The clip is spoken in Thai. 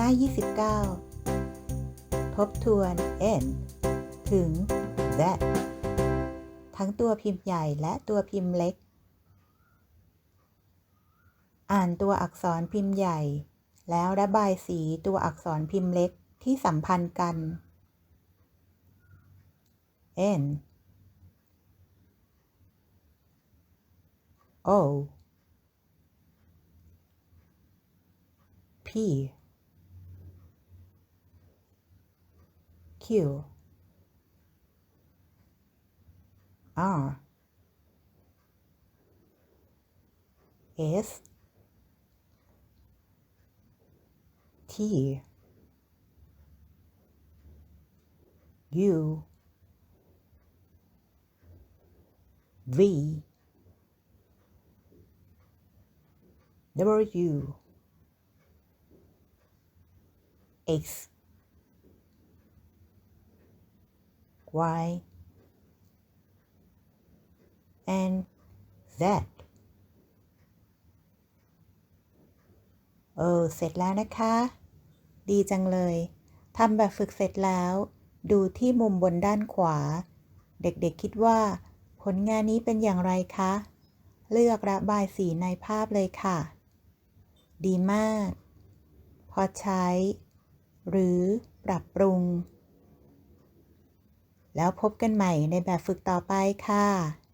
หน้า 29 ทบทวน n ถึง z ทั้งตัวพิมพ์ใหญ่และตัวพิมพ์เล็ก อ่านตัวอักษรพิมพ์ใหญ่ แล้วระบายสีตัวอักษรพิมพ์เล็กที่สัมพันธ์กัน n O P Q. R. S. T. U. V. W. X Y and Z เออ เสร็จแล้วนะคะ ดีจังเลย ทำแบบฝึกเสร็จแล้ว ดูที่มุมบนด้านขวา เด็กๆคิดว่า ผลงานนี้เป็นอย่างไรคะ เลือกระบายสีในภาพเลยค่ะ ดีมาก พอใช้ หรือปรับปรุง แล้วพบกันใหม่ในแบบฝึกต่อไปค่ะ